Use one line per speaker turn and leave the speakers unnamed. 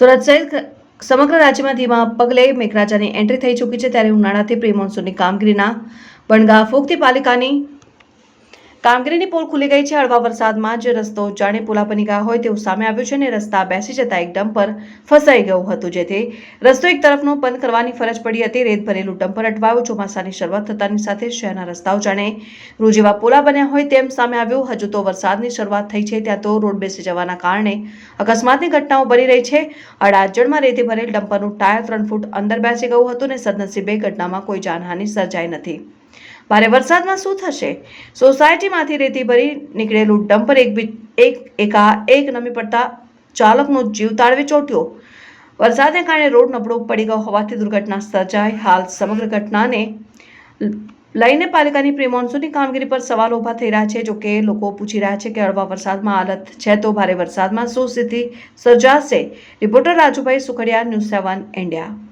સુરત સહિત સમગ્ર રાજ્યમાં ધીમા પગલે મેઘરાજાની એન્ટ્રી થઈ ચૂકી છે, ત્યારે ઉનાળાથી પ્રી મોન્સૂનની કામગીરીના બણગા ફૂંકતી પાલિકાની કામગીરીની પોલ ખુલી ગઈ છે. હળવા વરસાદમાં જે રસ્તો જાણે પુલા બની ગયા હોય તેવું સામે આવ્યું છે અને રસ્તા બેસી જતા એક ડમ્પર ફસાઈ ગયું હતું. જેથી રસ્તો એક તરફનો બંધ કરવાની ફરજ પડી હતી. રેત ભરેલું ડમ્પર અટવાયું ચોમાસાની શરૂઆત થતાની સાથે શહેરના રસ્તાઓ જાણે રૂ જેવા પોલા બન્યા હોય તેમ સામે આવ્યું. હજુ તો વરસાદની શરૂઆત થઈ છે, ત્યાં તો રોડ બેસી જવાના કારણે અકસ્માતની ઘટનાઓ બની રહી છે. અડાજણમાં રેતી ભરેલ ડમ્પરનું ટાયર ત્રણ ફૂટ અંદર બેસી ગયું હતું અને સદનસીબે ઘટનામાં કોઈ જાનહાનિ સર્જાઈ નથી. ભારે વરસાદમાં શું થશે? સોસાયટીમાંથી રેતી ભરી નીકળેલું ડમ્પર એક એક એકા એક નમી પડતા ચાલકનો જીવ તાળવે ચોટ્યો. વરસાદને કારણે રોડ નબળો પડી ગયો હોવાથી દુર્ઘટના સર્જાઈ. હાલ સમગ્ર ઘટનાને લઈને પાલિકાની પ્રી કામગીરી પર સવાલ ઊભા થઈ રહ્યા છે. જોકે લોકો પૂછી રહ્યા છે કે હળવા વરસાદમાં હાલત છે તો ભારે વરસાદમાં શું સ્થિતિ સર્જાશે? Reporter Rajubhai Sukhadia, news seven, India.